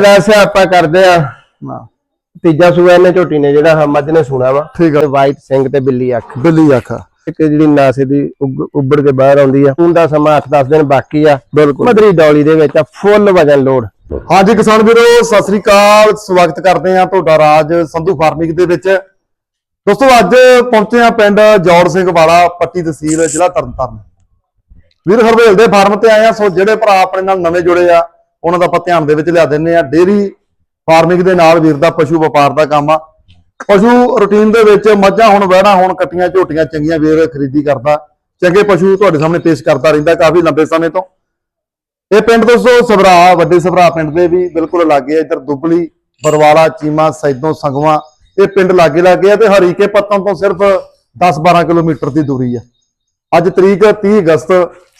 ਵੈਸੇ ਆਪਾਂ ਕਰਦੇ ਆ ਹਾਂ ਤੀਜਾ ਸੂਆ ਇਹਨੇ ਝੋਟੀ ਨੇ ਜਿਹੜਾ ਆਹ ਮੱਝ ਨੇ ਸੁਣਾ ਵਾ। ਠੀਕ ਆ। ਵਾਈਟ ਸਿੰਘ ਤੇ ਬਿੱਲੀ ਅੱਖ। ਬਿੱਲੀ ਆਖਾ ਇੱਕ ਜਿਹੜੀ ਨਾਸੇ ਦੀ ਉੱਭੜ ਕੇ ਬਾਹਰ ਆਉਂਦੀ ਆ। ਹੁਣ ਦਾ ਸਮਾਂ 8-10 ਦਿਨ ਬਾਕੀ ਆ। ਬਿਲਕੁਲ। ਮਦਰੀ ਡੌਲੀ ਦੇ ਵਿੱਚ ਆ ਫੁੱਲ ਵਜਨ ਲੋਡ ਹਾਂਜੀ ਕਿਸਾਨ ਵੀਰੋ ਸਤਿ ਸ੍ਰੀ ਅਕਾਲ। ਸਵਾਗਤ ਕਰਦੇ ਆ ਤੁਹਾਡਾ ਰਾਜ ਸੰਧੂ ਫਾਰਮਿੰਗ ਦੇ ਵਿੱਚ। ਦੋਸਤੋ ਅੱਜ ਪਹੁੰਚੇ ਆ ਪਿੰਡ ਜੌੜ ਸਿੰਘ ਵਾਲਾ ਪੱਟੀ ਤਹਿਸੀਲ ਜ਼ਿਲ੍ਹਾ ਤਰਨਤਾਰਨ। ਵੀਰ ਹਰਵੇਲ ਦੇ ਫਾਰਮ ਤੇ ਆਏ ਆ ਸੋ ਜਿਹੜੇ ਭਰਾ ਆਪਣੇ ਨਾਲ ਨਵੇਂ ਜੁੜੇ ਆ ਉਹਨਾਂ ਦਾ ਆਪਾਂ ਧਿਆਨ ਦੇ ਵਿੱਚ ਲਿਆ ਦਿੰਨੇ ਆ ਡੇਰੀ ਫਾਰਮਿੰਗ ਦੇ ਨਾਲ ਵੀਰ ਦਾ ਪਸ਼ੂ ਵਪਾਰ ਦਾ ਕੰਮ ਆ। ਪਸ਼ੂ ਰੁਟੀਨ ਦੇ ਵਿੱਚ ਮੱਝਾਂ ਹੁਣ ਵਹਿਣਾ ਹੁਣ ਕੱਟੀਆਂ, ਝੋਟੀਆਂ ਚੰਗੀਆਂ ਵੀਰ ਖਰੀਦੀ ਕਰਦਾ। ਚੰਗੇ ਪਸ਼ੂ ਤੁਹਾਡੇ ਸਾਹਮਣੇ ਪੇਸ਼ ਕਰਦਾ ਰਹਿੰਦਾ ਕਾਫੀ ਲੰਬੇ ਸਮੇਂ ਤੋਂ। ਇਹ ਪਿੰਡ ਦੋਸਤੋ ਸਭਰਾ, ਵੱਡੇ ਸਭਰਾ ਪਿੰਡ ਦੇ ਵੀ ਬਿਲਕੁਲ ਲਾਗੇ ਇੱਧਰ ਦੁਬਲੀ, ਬਰਵਾਲਾ, ਚੀਮਾ, ਸੈਦੋਂ, ਸੰਗਵਾ, ਇਹ ਪਿੰਡ ਲਾਗੇ ਲਾਗੇ ਆ ਤੇ ਹਰੀਕੇ ਪੱਤਨ ਤੋਂ ਸਿਰਫ 10-12 ਕਿਲੋਮੀਟਰ ਦੀ ਦੂਰੀ ਆ। ਅੱਜ ਤਰੀਕ 30 ਅਗਸਤ,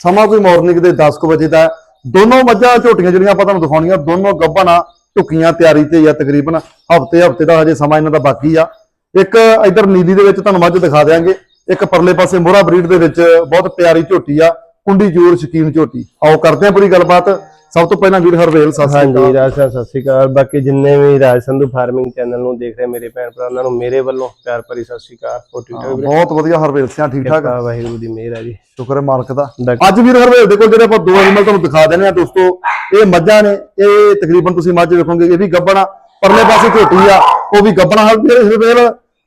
ਸਮਾਂ ਕੋਈ ਮਾਰਨਿੰਗ ਦੇ 10 ਕੁ ਵਜੇ ਦਾ ਦੋਨੋਂ ਮੱਝਾਂ ਝੋਟੀਆਂ ਜਿਹੜੀਆਂ ਆਪਾਂ ਤੁਹਾਨੂੰ ਦਿਖਾਉਣੀਆਂ, ਦੋਨੋਂ ਗੱਭਣਾ ਝੁਕੀਆਂ ਤਿਆਰੀ ਤੇ ਜਾਂ ਤਕਰੀਬਨ ਹਫ਼ਤੇ ਹਫ਼ਤੇ ਦਾ ਹਜੇ ਸਮਾਂ ਇਹਨਾਂ ਦਾ ਬਾਕੀ ਆ। ਇੱਕ ਇੱਧਰ ਨੀਲੀ ਦੇ ਵਿੱਚ ਤੁਹਾਨੂੰ ਮੱਝ ਦਿਖਾ ਦਿਆਂਗੇ, ਇੱਕ ਪਰਲੇ ਪਾਸੇ ਮੋਹਰਾ ਬਰੀਡ ਦੇ ਵਿੱਚ ਬਹੁਤ ਪਿਆਰੀ ਝੋਟੀ ਆ, ਕੁੰਡੀ ਜੋਰ ਸ਼ਕੀਨ ਝੋਟੀ। ਆਓ ਕਰਦੇ ਹਾਂ ਪੂਰੀ ਗੱਲਬਾਤ। ਸਭ ਤੋਂ ਪਹਿਲਾਂ ਵੀਰ ਹਰਵੇਲ ਸਤਿ ਸ੍ਰੀ ਹਾਂਜੀ ਅਕਾਲ। ਰਾਜ ਸਾਹਿਬ ਸਤਿ ਸ਼੍ਰੀ ਅਕਾਲ। ਬਾਕੀ ਜਿੰਨੇ ਵੀ ਰਾਜ ਸੰਧੂ ਫਾਰਮਿੰਗ ਚੈਨਲ ਨੂੰ ਦੇਖ ਰਹੇ ਮੇਰੇ ਭੈਣ ਭਰਾ ਉਹਨਾਂ ਨੂੰ ਮੇਰੇ ਵੱਲੋਂ ਪਿਆਰ ਭਰੀ ਸਤਿ ਸ਼੍ਰੀ ਅਕਾਲ। ਠੀਕ ਠਾਕ ਵੀਰੇ? ਬਹੁਤ ਵਧੀਆ ਹਰਵੇਲ ਸਿਆ ਠੀਕ ਠਾਕ? ਕਿਰਪਾ ਵਾਹਿਗੁਰੂ ਦੀ ਮਿਹਰ ਹੈ ਜੀ। ਸ਼ੁਕਰ ਹੈ ਮਾਲਕ ਦਾ। ਅੱਜ ਵੀਰ ਹਰਵੇਲ ਦੇ ਕੋਲ ਜਿਹੜੇ ਆਪਾਂ ਦੋ ਐਨੀਮਲ ਤੁਹਾਨੂੰ ਦਿਖਾ ਦਿੰਦੇ ਆ ਦੋਸਤੋ ਇਹ ਮੱਝਾਂ ਨੇ ਇਹ ਤਕਰੀਬਨ ਤੁਸੀਂ ਮੱਝ ਵੇਖੋਗੇ ਇਹ ਵੀ ਗੱਬਣਾ ਪਰਲੇ ਪਾਸੇ ਝੋਟੀ ਆ ਉਹ ਵੀ ਗੱਬਣਾ ਹਰ ਹਰਵੇਲ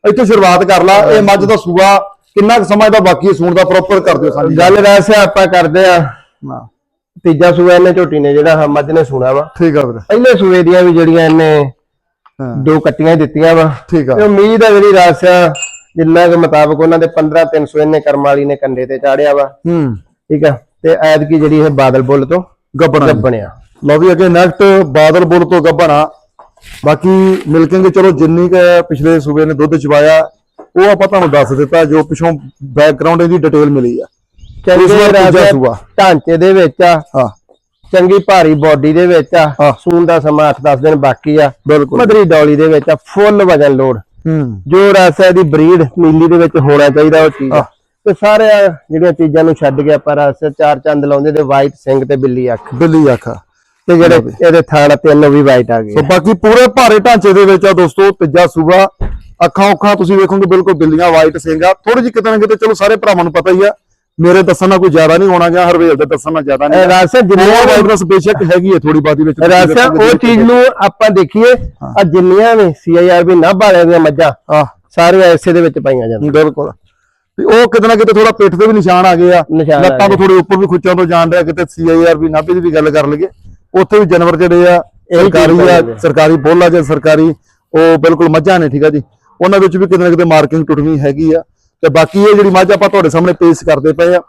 ਇੱਥੋਂ ਸ਼ੁਰੂਆਤ ਕਰ ਲਾ ਇਹ ਮੱਝ ਦਾ ਸੂਆ ਕਿੰਨਾ ਕੁ ਸਮਾਂ ਇਹਦਾ ਬਾਕੀ ਹੈ ਸੂਣ ਦਾ ਪ੍ਰੋਪਰ ਕਰ ਦਿਓ ਸਾਡੀ ਗੱਲ ਵੈਸੇ ਆਪਾਂ ਕਰਦੇ ਆ। ਹਾਂ। ਤੀਜਾ ਸੂਆ ਇਹਨੇ ਝੋਟੀ ਨੇ ਜਿਹੜਾ ਮੱਝ ਨੇ ਸੁਣਾ ਵਾ। ਠੀਕ ਆ ਵੀਰ। ਪਹਿਲੇ ਸੂਏ ਦੀਆਂ ਵੀ ਜਿਹੜੀਆਂ ਇਹਨੇ ਹਾਂ। ਦੋ ਕੱਟੀਆਂ ਹੀ ਦਿੱਤੀਆਂ ਵਾ। ਠੀਕ ਆ। ਤੇ ਉਮੀਦ ਹੈ ਜਿਹੜੀ ਰਾਸਿਆ ਜਿੰਨਾ ਕੇ ਮੁਤਾਬਕ ਉਹਨਾਂ ਦੇ 15 300 ਇਹਨੇ ਕਰਮ ਵਾਲੀ ਨੇ ਕੰਡੇ ਤੇ ਚਾੜਿਆ ਵਾ। ਹੂੰ। ਠੀਕ ਆ। ਤੇ ਐਤਕੀ ਜਿਹੜੀ ਇਹ ਬਾਦਲ ਬੁੱਲ ਤੋਂ ਗੱਬਣਾ ਬਣਿਆ ਲਓ ਵੀ ਅੱਗੇ ਨੈਕਸਟ ਬਾਦਲਪੁਰ ਤੋਂ ਗੱਬਣਾ। ਬਾਕੀ ਮਿਲਕਿੰਗ ਚਲੋ ਜਿੰਨੀ ਕੁ ਪਿਛਲੇ ਸੂਬੇ ਨੇ ਦੁੱਧ ਚਵਾਇਆ ਉਹ ਆਪਾਂ ਤੁਹਾਨੂੰ ਦੱਸ ਦਿੱਤਾ ਜੋ ਪਿਛੋਂ ਬੈਕਗ੍ਰਾਉਂਡ ਇਹਦੀ ਡਿਟੇਲ ਮਿਲੀ ਆ। ਇਸ ਚੰਗੇ ਵਾਰ ਤੀਜਾ ਰਾਜਾ ਸੂਆ। ਢਾਂਚੇ ਦੇ ਵਿੱਚ ਆ। ਹਾਂ। ਚੰਗੀ ਭਾਰੀ ਬਾਡੀ ਦੇ ਵਿੱਚ ਆ। ਹਾਂ। ਸੂਨ ਦਾ ਸਮਾਂ 8-10 ਦਿਨ ਬਾਕੀ ਆ। ਬਿਲਕੁਲ। ਮਦਰੀ ਡੌਲੀ ਦੇ ਵਿੱਚ ਆ ਫੁੱਲ ਵਜਨ ਲੋਡ ਹੂੰ। ਜੋ ਰਸ ਹੈ ਦੀ ਬਰੀਡ ਨੀਲੀ ਦੇ ਵਿੱਚ ਹੋਣਾ ਚਾਹੀਦਾ ਉਹ ਚੀਜ਼। ਆ। ਆਹ। ਤੇ ਸਾਰੇ ਜਿਹੜੀਆਂ ਚੀਜ਼ਾਂ ਨੂੰ ਛੱਡ ਕੇ ਆਪਾਂ ਰਸ ਚਾਰ ਚੰਦ ਲਾਉਂਦੇ ਤੇ ਵਾਈਟ ਸਿੰਘ ਤੇ ਬਿੱਲੀ ਅੱਖ। ਬਿੱਲੀ ਆਖਾ ਤੇ ਜਿਹੜੇ ਇਹਦੇ ਥਾਣ ਤਿੰਨ ਵੀ ਵਾਈਟ ਆ ਗਏ। ਸੋ ਬਾਕੀ ਪੂਰੇ ਭਾਰੇ ਢਾਂਚੇ ਦੇ ਵਿੱਚ ਆ ਦੋਸਤੋ ਤੀਜਾ ਸੂਬਾ। ਅੱਖਾਂ ਅੱਖਾਂ ਤੁਸੀਂ ਵੇਖੋਗੇ ਬਿਲਕੁਲ ਬਿੱਲੀਆਂ ਵਾਈਟ ਸਿੰਘ ਆ। ਥੋੜੀ ਜਿਹੀ ਕਿਤੇ ਨਾ ਕਿਤੇ ਚਲੋ ਸਾਰੇ ਭਰਾਵਾਂ ਨੂੰ ਪਤਾ ਹੀ ਆ। ਮੇਰੇ ਦੱਸਣ ਨਾਲ ਕੋਈ ਜ਼ਿਆਦਾ ਨਹੀਂ ਹੋਣਾ ਗਿਆ ਹਰਵੇਲ ਦੇ ਦੱਸਣ ਨਾਲ ਜ਼ਿਆਦਾ ਨਹੀਂ ਰਸ ਜਿੰਨੀਆਂ ਵੀ- ਵਾਈਟਨੈਸ ਬੇਸ਼ੱਕ ਹੈਗੀ ਹੈ ਥੋੜੀ ਬਾਦੀ ਵਿੱਚ। ਰਸ ਉਹ ਚੀਜ਼ ਨੂੰ ਆਪਾਂ ਦੇਖੀਏ ਆ ਜਿੰਨੀਆਂ ਵੀ ਸੀਆਈਆਰ ਵੀ ਨਾ ਬਾਲਿਆਂ ਦੀਆਂ ਮੱਝਾਂ ਆ ਸਾਰੀਆਂ ਐਸੇ ਦੇ ਵਿੱਚ ਪਾਈਆਂ ਜਾਂਦੀਆਂ। ਬਿਲਕੁਲ। ਤੇ ਉਹ ਕਿਤੇ ਨਾ ਕਿਤੇ ਥੋੜਾ ਪਿੱਠ ਤੇ ਵੀ ਨਿਸ਼ਾਨ ਆ ਗਏ ਆ। ਲੱਤਾਂ ਤੋਂ। ਥੋੜੇ ਉੱਪਰ ਵੀ ਖੁੱਚਾਂ ਤੋਂ ਜਾਣ ਰਿਹਾ ਕਿਤੇ ਸੀਆਈਆਰ ਵੀ ਨਾਭੇ ਦੀ ਵੀ ਗੱਲ ਕਰ ਲਈਏ। ਉੱਥੇ ਵੀ ਜਾਨਵਰ ਜਿਹੜੇ ਆ ਸਰਕਾਰੀ ਆ। ਸਰਕਾਰੀ ਬੋਲਾ ਜਾਂ ਸਰਕਾਰੀ ਉਹ ਬਿਲਕੁਲ ਮੱਝਾਂ ਨੇ ਠੀਕ ਆ ਜੀ। ਉਹਨਾਂ ਵਿੱਚ ਵੀ ਕਿਤੇ ਨਾ ਕਿਤੇ ਮਾਰਕਿੰਗ ਟੁੱਟਵੀਂ ਹੈਗੀ ਆ। ਤੇ ਬਾਕੀ ਇਹ ਜਿਹੜੀ ਮੱਝ ਆਪਾਂ ਤੁਹਾਡੇ ਸਾਹਮਣੇ ਪੇਸ਼ ਕਰਦੇ ਪਏ ਆ।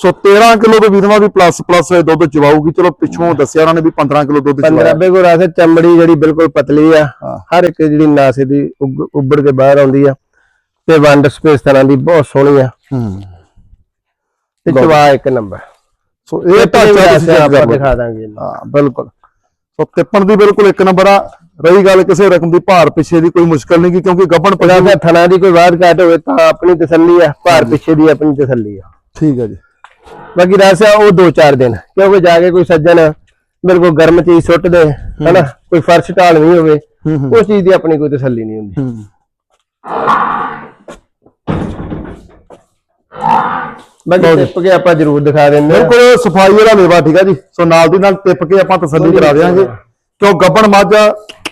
ਸੋ 13 ਕਿਲੋ ਤੋਂ ਵੀਰਵਾ ਵੀ ਪਲੱਸ ਪਲੱਸ ਦੁੱਧ ਚਵਾਊਗੀ। ਚਲੋ ਪਿੱਛੋਂ ਦੱਸਿਆ ਉਹਨਾਂ ਨੇ ਵੀ 15 ਕਿਲੋ ਦੁੱਧ 15 ਚਵਾਇਆ ਬੇ ਕੋ ਰਸ ਚਮੜੀ ਜਿਹੜੀ ਬਿਲਕੁਲ ਪਤਲੀ ਆ। ਹਰ ਇੱਕ ਜਿਹੜੀ ਨਾਸੇ ਦੀ ਉੱਭੜ ਕੇ ਬਾਹਰ ਆਉਂਦੀ ਆ। ਤੇ ਵੰਡ ਸਪੇਸ ਤਰ੍ਹਾਂ ਦੀ ਬਹੁਤ ਸੋਹਣੀ ਆ। ਹੂੰ। ਤੇ। ਚਵਾ ਇੱਕ ਨੰਬਰ। ਸੋ ਇਹ ਢਾਂਚਾ ਤੁਸੀਂ ਆਪਾਂ। ਦਿਖਾ ਦਾਂਗੇ। ਹਾਂ ਬਿਲਕੁਲ। ਸੋ ਤਿੱਪਣ ਦੀ ਬਿਲਕੁਲ ਇੱਕ ਨੰਬਰ ਆ। ਰਹੀ ਗੱਲ ਕਿਸੇ ਰਕਮ ਦੀ ਭਾਰ ਪਿੱਛੇ ਦੀ ਕੋਈ ਮੁਸ਼ਕਲ ਨਹੀਂ ਕਿਉਂਕਿ ਗੱਬਣ ਪੰਜਾਹ ਪਸ਼ੂ ਦਾ ਥਣਾ ਦੀ ਕੋਈ ਬਾਤ ਘਾਟ ਹੋਵੇ ਤਾਂ ਆਪਣੀ ਤਸੱਲੀ ਆ ਭਾਰ ਪਿੱਛੇ ਦੀ ਆਪਣੀ ਤਸੱਲੀ ਆ। ਠੀਕ ਹੈ ਜੀ। ਬਾਕੀ ਰਸ ਆ ਉਹ 2-4 ਦਿਨ ਕਿਉਂਕਿ ਜਾ ਕੇ ਕੋਈ ਸੱਜਣ ਮੇਰੇ ਕੋਲ ਗਰਮ ਚੀਜ਼ ਸੁੱਟ ਦੇ ਹਨਾ ਕੋਈ ਫਰਸ਼ ਢਾਲ ਨਹੀਂ ਹੋਵੇ ਹੂੰ ਹੂੰ। ਉਸ ਚੀਜ਼ ਦੀ ਆਪਣੀ ਕੋਈ ਤਸੱਲੀ ਨਹੀਂ ਹੁੰਦੀ। ਹੂੰ। ਬਾਕੀ ਟਿੱਪ ਕੇ ਆਪਾਂ ਜ਼ਰੂਰ ਦਿਖਾ ਦਿੰਦੇ ਆ। ਬਿਲਕੁਲ ਸਫ਼ਾਈ ਵਾਲਾ ਲੇਵਾ ਠੀਕ ਹੈ ਜੀ। ਸੋ ਨਾਲ ਦੀ ਨਾਲ ਟਿੱਪ ਕੇ ਆਪਾਂ ਤਸੱਲੀ ਕਰਾ ਦਿਆਂਗੇ। ਕਿਉਂ ਗੱਬਣ ਮੱਝ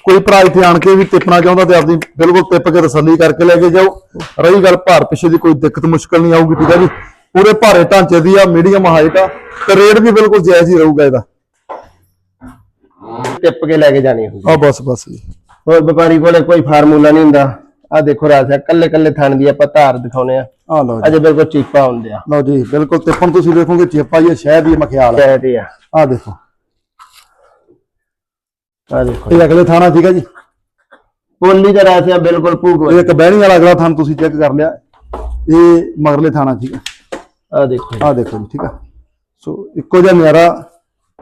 ਕੋਈ ਭਰਾ ਇੱਥੇ ਆਣ ਕੇ ਵੀ ਟਿੱਪਣਾ ਚਾਹੁੰਦਾ ਤੇ ਆਪਦੀ ਬਿਲਕੁਲ ਟਿੱਪ ਕੇ ਤਸੱਲੀ ਕਰਕੇ ਲੈ ਕੇ ਜਾਓ। ਰਹੀ ਗੱਲ ਭਾਰ ਪਿੱਛੇ ਦੀ ਕੋਈ ਦਿੱਕਤ ਮੁਸ਼ਕਲ ਨਹੀਂ ਆਊਗੀ ਠੀਕ ਹੈ ਜੀ। ਪੂਰੇ ਭਾਰੇ ਢਾਂਚੇ ਦੀ ਆ ਮੀਡੀਅਮ ਹਾਈਟ ਆ ਤੇ ਰੇਟ ਵੀ ਬਿਲਕੁਲ ਜਾਇਜ਼ ਹੀ ਰਹੂਗਾ ਇਹਦਾ। ਟਿੱਪ ਕੇ ਲੈ ਕੇ ਜਾਣੀ ਹੁੰਦੀ। ਆ ਬਸ ਬਸ ਜੀ। ਹੋਰ ਵਪਾਰੀ ਕੋਲੇ ਕੋਈ ਫਾਰਮੂਲਾ ਨਹੀਂ ਹੁੰਦਾ। ਆ ਦੇਖੋ ਰਾਜ ਹੈ ਕੱਲੇ ਕੱਲੇ ਥਣ ਦੀ ਆਪਾਂ ਧਾਰ ਦਿਖਾਉਨੇ ਆ। ਆ ਲਓ ਜੀ। ਅਜੇ ਬਿਲਕੁਲ ਚੀਪਾ ਹੁੰਦੇ ਆ। ਲਓ ਜੀ ਬਿਲਕੁਲ ਤਿੱਪਣ ਤੁਸੀਂ ਵੇਖੋਗੇ ਚੇਪਾ ਹੀ ਆ, ਸ਼ਹਿਦ ਦੀ ਮਖਿਆਲ ਕਹਿ ਤੇ ਆ। ਆ ਦੇਖੋ। ਆ ਦੇਖੋ ਇਹ ਅਗਲੇ ਥਾਣਾ ਠੀਕ ਹੈ ਜੀ? ਪੋਲੀ ਦਾ ਹੈ ਬਿਲਕੁਲ ਭੂਗ ਇਹ ਇੱਕ ਬਹਿਣੀ ਵਾਲਾ ਅਗਲਾ ਥਾਨ ਤੁਸੀਂ ਚੈੱਕ ਕਰ ਲਿਆ। ਇਹ ਮਗਰਲੇ ਥਾਣਾ ਠੀਕ ਹੈ। ਆ ਦੇਖੋ ਆ ਦੇਖੋ ਜੀ ਠੀਕ ਆ ਸੋ ਇੱਕੋ ਜਿਹਾ ਨਿਆਰਾ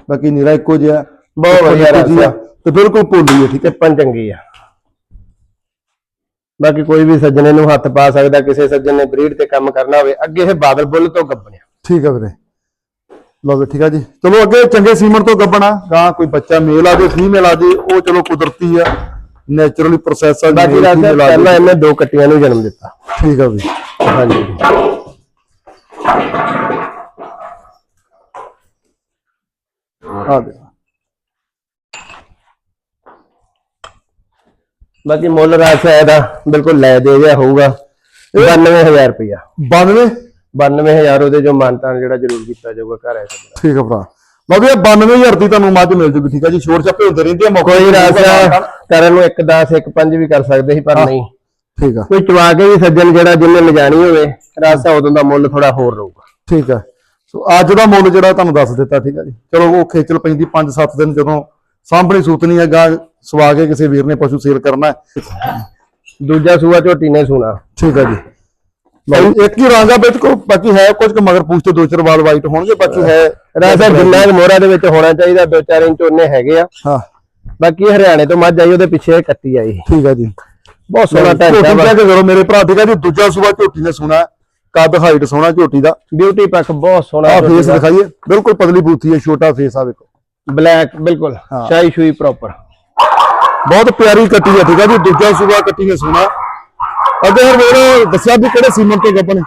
ਬਾਕੀ ਨਿਰਾ ਇੱਕੋ ਜਿਹਾ ਬਹੁਤ ਵਧੀਆ ਇੱਕੋ ਰਸ ਜਿਹੀ ਆ, ਆ। ਤੇ ਬਿਲਕੁਲ ਪੋਲੀ ਹੈ ਠੀਕ ਹੈ। ਟਿੱਪਣ ਚੰਗੀ ਆ। ਬਾਕੀ ਕੋਈ ਵੀ ਸੱਜਣੇ ਨੂੰ ਹੱਥ ਪਾ ਸਕਦਾ ਕਿਸੇ ਸੱਜਣ ਨੇ ਬਰੀਡ ਤੇ ਕੰਮ ਕਰਨਾ ਹੋਵੇ ਅੱਗੇ ਇਹ ਬਾਦਲ ਬੁੱਲ ਤੋਂ ਗੱਬਣਿਆ ਠੀਕ ਹੈ ਵੀਰੇ। ਲਓ ਵੀ ਠੀਕ ਆ ਜੀ। ਚਲੋ ਅੱਗੇ ਚੰਗੇ ਸੀਮਨ ਤੋਂ ਗੱਬਣਾ ਗਾਂ ਕੋਈ ਬੱਚਾ ਮੇਲ ਆ ਜੇ ਫੀਮੇਲ ਆ ਜੇ ਉਹ ਚਲੋ ਕੁਦਰਤੀ ਆ ਨੇਚਰਲੀ ਪ੍ਰੋਸੈਸ ਆ ਬਾਕੀ। ਪਹਿਲਾਂ ਇਹਨੇ ਦੋ ਕੱਟੀਆਂ ਨੂੰ ਜਨਮ ਦਿੱਤਾ। ਠੀਕ ਆ ਵੀ। ਹਾਂਜੀ। ਆ ਦੇ ਬਾਕੀ ਮੁੱਲ ਰਾਸਾ ਇਹਦਾ ਬਿਲਕੁਲ ਲੈ ਦੇ ਜਿਹਾ ਹੋਊਗਾ। 92000 ਰੁਪਇਆ 92 92000 ਉਹਦੇ ਜੋ ਮਾਨਤਾਨ ਜਿਹੜਾ ਜ਼ਰੂਰ ਕੀਤਾ ਜਾਊਗਾ ਘਰ ਆਇਆ ਤਾਂ ਠੀਕ ਆ ਭਰਾ। ਲਓ ਵੀ ਇਹ 92000 ਦੀ ਤੁਹਾਨੂੰ ਮੱਝ ਮਿਲ ਜੂਗੀ ਠੀਕ ਆ ਜੀ? ਛੋੜ ਛੱਪੇ ਹੁੰਦੇ ਰਹਿੰਦੇ ਆ ਮੌਕੇ ਕੋਈ ਤੇ ਰਾਸਾ ਕਰਨ ਨੂੰ 1 10 1 5 ਵੀ ਕਰ ਸਕਦੇ ਸੀ ਪਰ ਨਹੀਂ। ਠੀਕ ਆ। ਕੋਈ ਚਵਾ ਕੇ ਵੀ ਸੱਜਣ ਜਿਹੜਾ ਜਿਹਨੇ ਲਿਜਾਣੀ ਹੋਵੇ ਰਾਸਾ ਉਦੋਂ ਦਾ ਮੁੱਲ ਥੋੜਾ ਹੋਰ ਰਹੂਗਾ। ਠੀਕ ਆ। ਸੋ ਅੱਜ ਦਾ ਮੁੱਲ ਜਿਹੜਾ ਤੁਹਾਨੂੰ ਦੱਸ ਦਿੱਤਾ ਠੀਕ ਆ ਜੀ। ਚਲੋ ਉਹ ਖੇਚਲ ਪੈਂਦੀ 5-7 ਦਿਨ ਜਦੋਂ ਸਾਂਭਣੀ ਸੂਤਣੀ ਆ ਗਾਂ ਸਵਾ ਕੇ ਕਿਸੇ ਵੀਰ ਨੇ ਪਸ਼ੂ ਸੇਲ ਕਰਨਾ ਹੈ। ਦੂਜਾ ਸੂਆ ਝੋਟੀ ਨੇ ਸੁਣਾ। ਠੀਕ ਆ ਜੀ। ਲਓ ਇੱਕ ਹੀ ਰੰਗ ਆ ਵਿੱਚ ਕੋ ਬਾਕੀ ਹੈ ਕੁਝ ਮਗਰ ਪੂਛ ਤੇ ਦੋ ਚਾਰ ਵਾਲ ਵਾਈਟ ਹੋਣਗੇ ਬਾਕੀ ਹੈ। ਰਾਸਾ ਜਿੰਨਾ ਕੁ ਮੋਹਰਾ ਦੇ ਵਿੱਚ ਹੋਣਾ ਚਾਹੀਦਾ 2-4 ਇੰਚ ਉਹਨੇ ਹੈਗੇ ਆ। ਹਾਂ। ਬਾਕੀ ਹਰਿਆਣੇ ਤੋਂ ਮੱਝ ਆਈ ਉਹਦੇ ਪਿੱਛੇ ਕੱਟੀ ਆਈ। ਠੀਕ ਆ ਜੀ। ਬਹੁਤ ਸੋਹਣਾ ਢਾਂਚਾ ਵਾ। ਕਰੋ ਮੇਰੇ ਭਰਾ ਠੀਕ ਆ ਜੀ ਦੂਜਾ ਸੂਆ ਝੋਟੀ ਨੇ ਸੁਣਾ ਕੱਦ ਹਾਈਟ ਸੋਹਣਾ ਝੋਟੀ ਦਾ। ਬਿਊਟੀ ਪੱਖ ਬਹੁਤ ਸੋਹਣਾ ਆ ਫੇਸ ਦਿਖਾਈਏ ਬਿਲਕੁਲ ਪਤਲੀ ਬੂਥੀ ਹੈ ਛੋਟਾ ਫੇਸ ਆ ਵੇਖੋ। ਬਲੈਕ ਬਿਲਕੁਲ ਹਾਂ। ਸ਼ਾਈ ਸ਼ੂਈ ਪ੍ਰੋਪਰ ਬਹੁਤ ਪਿਆਰੀ ਕੱਟੀ ਹੈ ਠੀਕ ਆ ਜੀ ਦੂਜਾ ਸੂਆ ਕੱਟੀ ਨੇ ਸੁਣਾ ਅੱਗੇ ਹਰ ਵੇਰ ਦੱਸਿਆ ਵੀ ਕਿਹੜੇ ਸੀਮਨ ਤੋਂ ਗੱਪਣ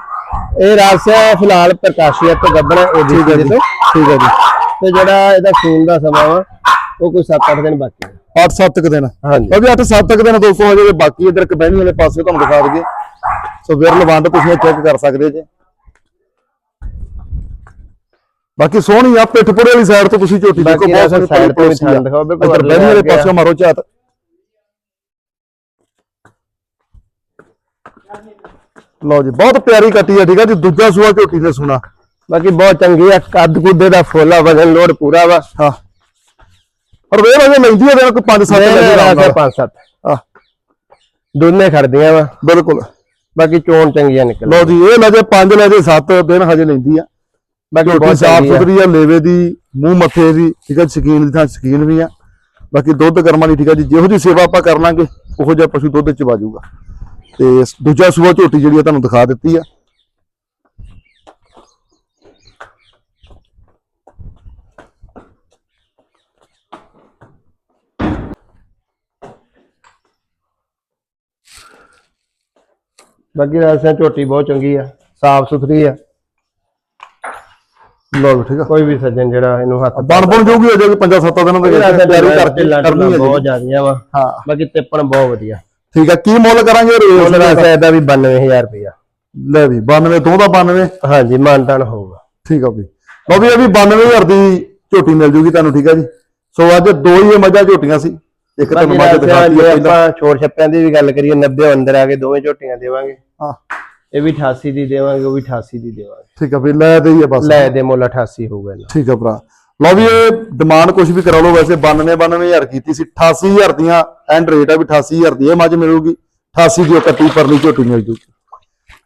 ਇਹ ਰਾਸਿਆ ਫਿਲਹਾਲ ਪ੍ਰਕਾਸ਼ੀਅਤ ਤੋਂ ਗੱਬਣਾ ਏਬੀਸੀ ਦੇ ਤੋਂ ਠੀਕ ਹੈ ਜੀ। ਤੇ ਜਿਹੜਾ ਇਹਦਾ ਸੂਨ ਦਾ ਸਮਾਂ ਵਾ ਉਹ ਕੋਈ 7-8 ਦਿਨ ਬਾਕੀ ਹੈ। 8-7 ਕੁ ਦਿਨ। ਹਾਂਜੀ। ਉਹ ਵੀ 8-7 ਕੁ ਦਿਨ ਦੋਸਤੋ ਹਜੇ ਬਾਕੀ ਇਧਰ ਕਬੈਣੀ ਵਾਲੇ ਪਾਸੇ ਤੁਹਾਨੂੰ ਦਿਖਾ ਦਈਏ। ਸੋ ਵਿਰਲ ਵੰਡ ਤੁਸੀਂ ਚੈੱਕ ਕਰ ਸਕਦੇ ਜੇ। ਬਾਕੀ ਸੋਹਣੀ ਆ ਪਿੱਠਪੁਰੇ ਵਾਲੀ ਸਾਈਡ ਤੋਂ ਤੁਸੀਂ ਝੋਟੀ ਦੇਖੋ ਬਹੁਤ ਰਾਸਾ ਸਾਰੀ ਤੋਂ ਥਣ ਦਿਖਾਓ, ਬਿਲਕੁਲ ਬੈਣੀ ਵਾਲੇ ਪਾਸੇ ਮਾਰੋ ਝਾਤ। ਲਓ ਜੀ ਬਹੁਤ ਪਿਆਰੀ ਕੱਟੀ ਆ ਠੀਕ ਆ ਜੀ? ਦੂਜਾ ਸੂਆ ਝੋਟੀ ਨੇ ਸੁਣਾ ਬਾਕੀ ਬਹੁਤ ਚੰਗੀ ਆ ਕੱਦ ਕੁੱਦੇ ਦਾ ਫੋਲਾ ਵਜਨ ਲੋਡ ਪੂਰਾ ਵਾ। ਹਾਂ। ਪਰ ਵੇਰ ਅਜੇ ਲੈਂਦੀ ਆ ਕੋਈ 5-7 ਇਹ ਲੱਗੇ ਰਾਸਾ 5-7 ਹਾਂ। ਦੋਨੇ ਖੜਦੀਆਂ ਵਾ। ਬਿਲਕੁਲ। ਬਾਕੀ ਚੋਣ ਚੰਗੀਆਂ ਨਿਕਲ ਲਓ ਜੀ ਇਹ ਲਜੇ 5 ਲਜੇ 7 ਦਿਨ ਹਜੇ ਲੈਂਦੀ ਆ। ਬਾਕੀ ਬਹੁਤ ਸਾਫ਼ ਆ। ਸੁਥਰੀ ਆ ਲੇਵੇ ਦੀ ਮੂੰਹ ਮੱਥੇ ਦੀ ਠੀਕ ਹੈ ਸ਼ਕੀਨ ਦੀ ਥਾਂ ਸ਼ਕੀਨ ਵੀ ਆ। ਬਾਕੀ ਦੁੱਧ ਕਰਮਾਂ ਦੀ ਠੀਕ ਹੈ ਜੀ? ਜਿਹੋ ਜੀ ਸੇਵਾ ਆਪਾਂ ਕਰ ਲਾਂਗੇ ਉਹੋ ਜਿਹਾ ਪਸ਼ੂ ਦੁੱਧ ਚ ਵਾਜੂਗਾ। ਤੇ ਦੂਜਾ ਸੂਆ ਝੋਟੀ ਜਿਹੜੀ ਆ ਤੁਹਾਨੂੰ ਦਿਖਾ ਦਿੱਤੀ ਆ। ਬਾਕੀ ਰਾਸਾ ਝੋਟੀ ਬਹੁਤ ਚੰਗੀ ਆ ਸਾਫ਼ ਸੁਥਰੀ ਆ। ਲਓ ਵੀ ਠੀਕ ਆ। ਕੋਈ ਵੀ ਸੱਜਣ ਜਿਹੜਾ ਇਹਨੂੰ ਹੱਥ ਬਣ ਬਣ ਜਾਊਗੀ ਅਜੇ 5-7 ਦਿਨਾਂ ਦੇ ਵਿੱਚ ਤਿਆਰੀ ਕਰਕੇ ਕਰਨੀ ਹੈ ਬਹੁਤ ਜ਼ਿਆਦੀਆਂ ਵਾ। ਹਾਂ। ਬਾਕੀ ਤਿੱਪਣ ਬਹੁਤ ਵਧੀਆ। ਠੀਕ ਆ ਕੀ ਮੁੱਲ ਕਰਾਂਗੇ ਮੁੱਲ ਰੇਸ ਰਾਸਾ ਇਹਦਾ ਵੀ 92000 ਰੁਪਇਆ। ਲੈ ਵੀ 92 ਤੋਂ ਦਾ 92 ਹਾਂਜੀ ਮਾਨਤਾਨ ਹੋਊਗਾ। ਠੀਕ ਆ ਵੀ। ਲਓ ਵੀ ਇਹ ਵੀ 92000 ਦੀ ਝੋਟੀ ਮਿਲ ਜੂਗੀ ਤੁਹਾਨੂੰ ਠੀਕ ਆ ਜੀ। ਸੋ ਅੱਜ ਦੋ ਹੀ ਮੱਝਾਂ ਝੋਟੀਆਂ ਸੀ। ਇੱਕ ਤੁਹਾਨੂੰ ਮੱਝ ਦਿਖਾਤੀ ਹੈ ਆਪਾਂ ਛੋੜ ਛੱਪਿਆਂ ਦੀ ਵੀ ਗੱਲ ਕਰੀਏ 90 ਅੰਦਰ ਆ ਕੇ ਦੋਵੇਂ ਝੋਟੀਆਂ ਦੇਵਾਂਗੇ। ਹਾਂ। ਇਹ ਵੀ 88 ਦੀ ਦੇਵਾਂਗੇ ਉਹ ਵੀ 88 ਦੀ ਦੇਵਾਂਗੇ। ਠੀਕ ਆ ਵੀ ਲੈ ਦੇ ਹੀ ਆ ਬਸ। ਲੈ ਦੇ ਮੁੱਲ 88 ਹੋਊਗਾ ਠੀਕ ਆ ਭਰਾ। ਲਓ ਵੀ ਇਹ ਡਿਮਾਂਡ ਕੁਝ ਵੀ ਕਰਾ ਲਓ ਵੈਸੇ 92 92000 ਕੀਤੀ ਸੀ 88000 ਦੀਆਂ ਐਂਡ ਰੇਟ ਆ ਵੀ 88000 ਦੀ ਇਹ ਮੱਝ ਮਿਲੂਗੀ। 88 ਦੀ ਉਹ ਕੱਟੀ ਪਰਲੀ ਝੋਟੀ ਮਿਲ ਜੂਗੀ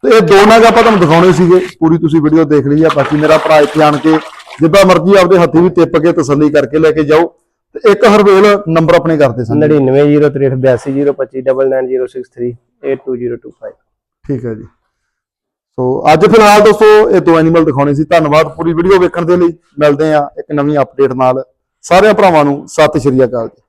ਤੇ ਇਹ ਦੋ ਨਗ ਆਪਾਂ ਤੁਹਾਨੂੰ ਦਿਖਾਉਣੇ ਸੀਗੇ ਪੂਰੀ ਤੁਸੀਂ ਵੀਡੀਓ ਦੇਖ ਲਈ ਆ ਬਾਕੀ ਮੇਰਾ ਭਰਾ ਇੱਥੇ ਆਣ ਕੇ ਜਿੱਦਾਂ ਮਰਜ਼ੀ ਆਪਦੇ ਹੱਥੀ ਵੀ ਟਿੱਪ ਕੇ ਤਸੱਲੀ ਕਰਕੇ ਲੈ ਕੇ ਜਾਓ। ਤੇ ਇੱਕ ਹਰਵੇਲ ਨੰਬਰ ਆਪਣੇ ਕਰਦੇ ਸਨ 9903829063822025 ਠੀਕ ਹੈ ਜੀ। ਸੋ ਅੱਜ ਫਿਲਹਾਲ ਦੋਸਤੋ, ਇਹ ਦੋ ਐਨੀਮਲ ਦਿਖਾਉਣੇ ਸੀ। ਧੰਨਵਾਦ ਪੂਰੀ ਵੀਡੀਓ ਵੇਖਣ ਦੇ ਲਈ। ਮਿਲਦੇ ਆ ਇੱਕ ਨਵੀਂ ਅਪਡੇਟ ਨਾਲ। ਸਾਰਿਆਂ ਭਰਾਵਾਂ ਨੂੰ ਸਤਿ ਸ਼੍ਰੀ ਅਕਾਲ ਜੀ।